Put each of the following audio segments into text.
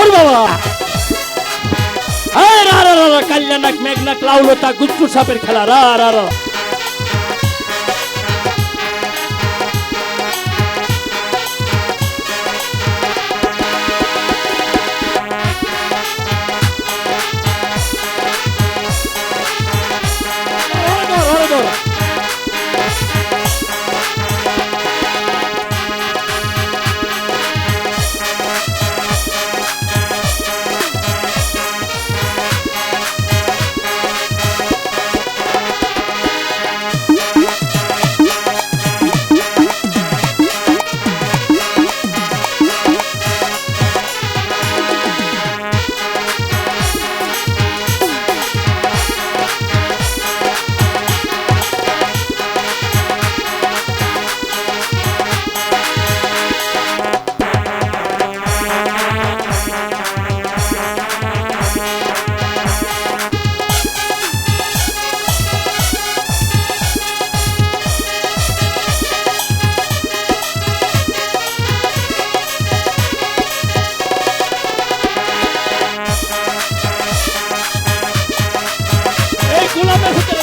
সর বাবা। কাল্যানাক মেঘনাক লাউলতা গুচ্ছু সাপের খেলা রা রা রা।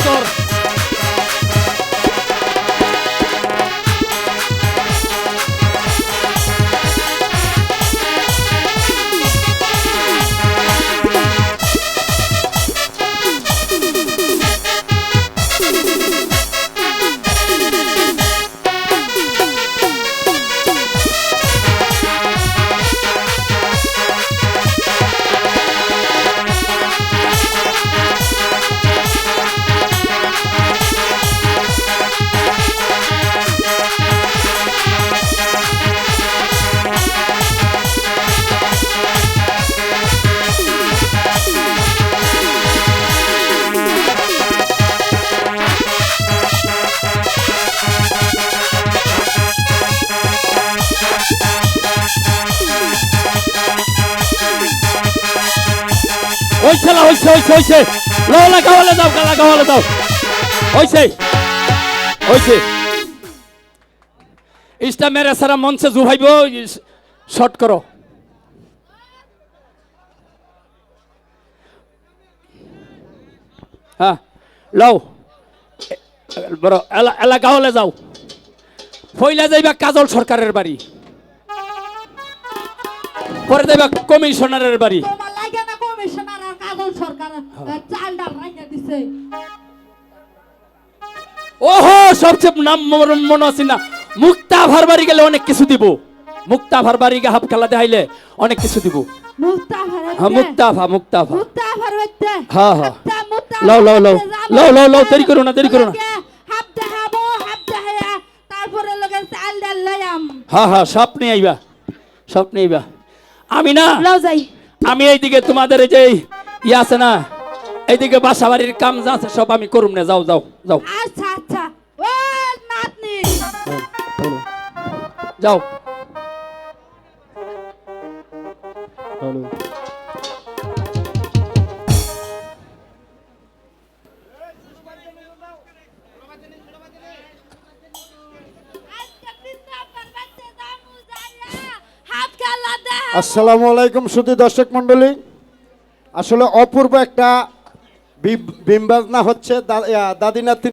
motor ওই ছেলা হইছে হইছে হইছে। গাওয়ালে দাও গালা গাওয়ালে দাও হইছে হইছে। ইস্টা মেরে সারা মঞ্চে জুভাইব করো। হ্যাঁ লও। এ- বড়, এলা এলা যাও। ফইলা যাইবা কাজল সরকারের বাড়ি। পরে যাইবা কমিশনারের বাড়ি। হ্যাঁ। চাল ডাল রাইখা দিছে। ওহো সবচেয়ে নাম মনে আছে না। মুক্তা ভার বাড়ি গেলে অনেক কিছু দিব। মুক্তা ভার বাড়ি গিয়ে হাফ খেলা দেখাইলে অনেক কিছু দিব। হ্যাঁ মুক্তাফা মুক্তাফা হ্যাঁ, হ্যাঁ। লও, লও, লও। লও, লও, লও, দেরি করো না, দেরি করো না। হ্যাঁ হ্যাঁ স্বপ্নে আইবা। স্বপ্নে আইবা। আমি না আমি এইদিকে তোমাদের এই যে ইয়ে আছে না? এইদিকে বাসা বাড়ির কাম যা আছে সব আমি করুম না যাও যাও যাও। আচ্ছা আচ্ছা। ও নাতনি। যাও। দেখা আসসালামু আলাইকুম শুধু দর্শক মণ্ডলী। আসলে অপূর্ব একটা বিম্বাজনা হচ্ছে দা- দাদি নাতি